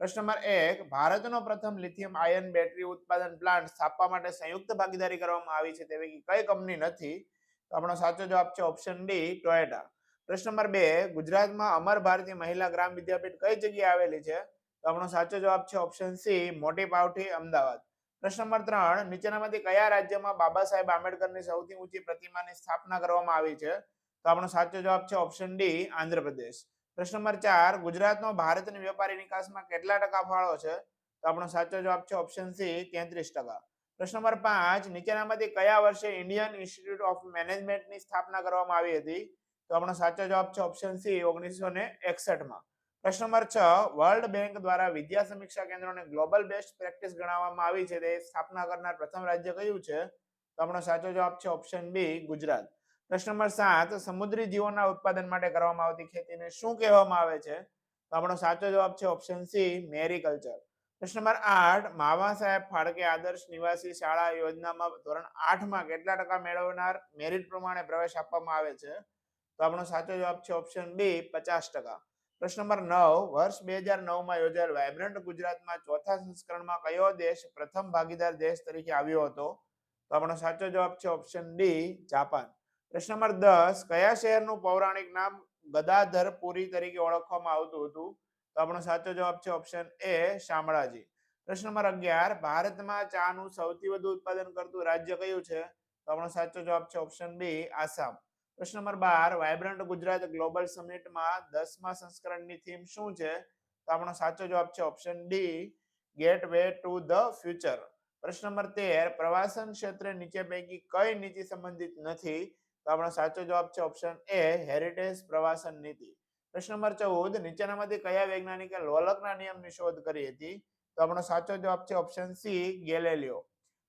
પ્રશ્ન નંબર એક, ભારતનો પ્રથમ લિથિયમ આયન બેટરી ઉત્પાદન પ્લાન્ટ સ્થાપવા માટે સંયુક્ત ભાગીદારી કરવામાં આવી છે તેવી કઈ કંપની નથી, તો આપણો સાચો જવાબ છે ઓપ્શન ડી ટોયેટા પ્રશ્ન નંબર બે, ગુજરાતમાં અમર ભારતી મહિલા ગ્રામ વિદ્યાપીઠ કઈ જગ્યાએ આવેલી છે? તો આપણો સાચો જવાબ છે ઓપ્શન સી મોટી પાવઠી અમદાવાદ. પ્રશ્ન નંબર ત્રણ, નીચેનામાંથી કયા રાજ્યમાં બાબા સાહેબ આંબેડકરની સૌથી ઊંચી પ્રતિમાની સ્થાપના કરવામાં આવી છે? તો આપણો સાચો જવાબ છે ઓપ્શન ડી આંધ્રપ્રદેશ. પ્રશ્ન નંબર ચાર, ગુજરાતનો ભારતની વેપારી નિકાસમાં કેટલા ટકા ફાળો છે? તો આપણો સાચો જવાબ છે ઓપ્શન સી તેત્રીસ ટકા. પ્રશ્ન નંબર પાંચ, નીચેનામાંથી કયા વર્ષે ઇન્ડિયન ઇન્સ્ટિટ્યૂટ ઓફ મેનેજમેન્ટની સ્થાપના કરવામાં આવી હતી? તો આપણો સાચો જવાબ છે ઓપ્શન સી ઓગણીસો ને એકસઠમાં. પ્રશ્ન નંબર છ વર્લ્ડ બેંક દ્વારા વિદ્યા સમીક્ષા કેન્દ્રોને ગ્લોબલ બેસ્ટ પ્રેક્ટિસ ગણાવવામાં આવી છે તે સ્થાપના કરનાર પ્રથમ રાજ્ય કયું છે? તો આપણો સાચો જવાબ છે ઓપ્શન બી ગુજરાત. પ્રશ્ન નંબર સાત, સમુદ્રી જીવોના ઉત્પાદન માટે કરવામાં આવતી ખેતીને શું કહેવામાં આવે છે? તો આપણો સાચો જવાબ છે ઓપ્શન સી મેરીકલ્ચર. પ્રશ્ન નંબર આઠ, માવા સાહેબ ફાળકે આદર્શ નિવાસી શાળા યોજનામાં ધોરણ આઠમાં કેટલા ટકા મેળવનાર મેરિટ પ્રમાણે પ્રવેશ આપવામાં આવે છે? તો આપણો સાચો જવાબ છે ઓપ્શન બી પચાસ ટકા. પ્રશ્ન નંબર નવ, વર્ષ બે હજાર નવમાં યોજાયેલ વાયબ્રન્ટ ગુજરાતમાં ચોથા સંસ્કરણમાં કયો દેશ પ્રથમ ભાગીદાર દેશ તરીકે આવ્યો હતો? તો આપણો સાચો જવાબ છે ઓપ્શન ડી જાપાન. પ્રશ્ન નંબર દસ, કયા શહેરનું પૌરાણિક નામ ગદાધરપુરી તરીકે ઓળખવામાં આવતું હતું? તો આપણો સાચો જવાબ છે ઓપ્શન એ શામળાજી. પ્રશ્ન નંબર અગિયાર, ભારતમાં ચાનું સૌથી વધુ ઉત્પાદન કરતું રાજ્ય કયું છે? તો આપણો સાચો જવાબ છે ઓપ્શન બી આસામ. પ્રશ્ન નંબર બાર, વાયબ્રન્ટ ગુજરાત ગ્લોબલ સમિટમાં દસમા સંસ્કરણની થીમ શું છે? તો આપણો સાચો જવાબ છે option D gateway to the future પ્રશ્ન નંબર તેર, પ્રવાસન ક્ષેત્રે નીચે પૈકી કઈ નીતિ સંબંધિત નથી? તો આપણો સાચો જવાબ છે ઓપ્શન એ હેરિટેજ પ્રવાસન નીતિ. પ્રશ્ન નંબર ચૌદ, નીચેનામાંથી કયા વૈજ્ઞાનિકે લોલકના નિયમની શોધ કરી હતી? તો આપણો સાચો જવાબ છે ઓપ્શન સી ગેલેલિયો.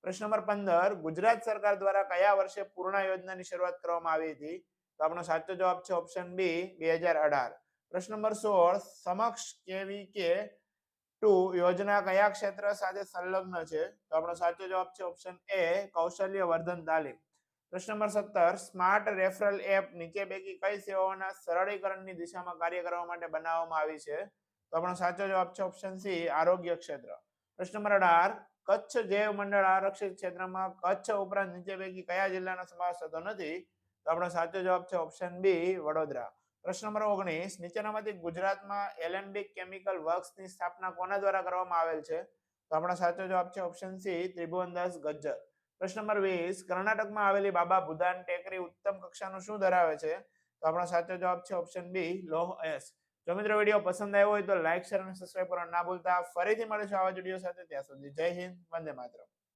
પ્રશ્ન નંબર પંદર, ગુજરાત સરકાર દ્વારા કયા વર્ષે પૂર્ણા યોજનાની શરૂઆત કરવામાં આવી હતી? તો આપણો સાચો જવાબ છે ઓપ્શન બી બે હજાર અઢાર. પ્રશ્ન નંબર સોળ, સમક્ષ કેવી કે ટુ યોજના કયા ક્ષેત્ર સાથે સંલગ્ન છે? તો આપણો સાચો જવાબ છે ઓપ્શન એ કૌશલ્ય વર્ધન તાલીમ. પ્રશ્ન નંબર સત્તર સ્માર્ટ રેફરલ એપ નીચે પૈકી કઈ સેવાઓના સરળીકરણની દિશામાં કાર્ય કરવા માટે બનાવવામાં આવી છે? તો આપણો સાચો જવાબ છે ઓપ્શન સી આરોગ્ય ક્ષેત્ર. પ્રશ્ન નંબર અઢાર, કચ્છ જૈવ મંડળ આરક્ષિત ક્ષેત્રમાં કચ્છ ઉપરાંત નીચે પૈકી કયા જિલ્લાનો સમાવેશ થતો નથી? તો આપણો સાચો જવાબ છે ઓપ્શન બી વડોદરા. પ્રશ્ન નંબર ઓગણીસ, નીચેનામાંથી ગુજરાતમાં એલેમ્બિક કેમિકલ વર્ક્સની સ્થાપના કોના દ્વારા કરવામાં આવેલ છે? તો આપણો સાચો જવાબ છે ઓપ્શન સી ત્રિભુવનદાસ ગજ્જર. પ્રશ્ન નંબર વીસ, કર્ણાટકમાં આવેલી બાબા ભુદાન ટેકરી ઉત્તમ કક્ષાનું શું ધરાવે છે? તો આપણો સાચો જવાબ છે ઓપ્શન બી લોહ એસ જો મિત્રો વીડિયો પસંદ આવ્યો હોય તો લાઈક શેર અને સબસ્ક્રાઈબ કરવાનું ના ભૂલતા. ફરીથી મળીશું આવા વીડિયો સાથે. ત્યાં સુધી જય હિન્દ, વંદે માતરમ.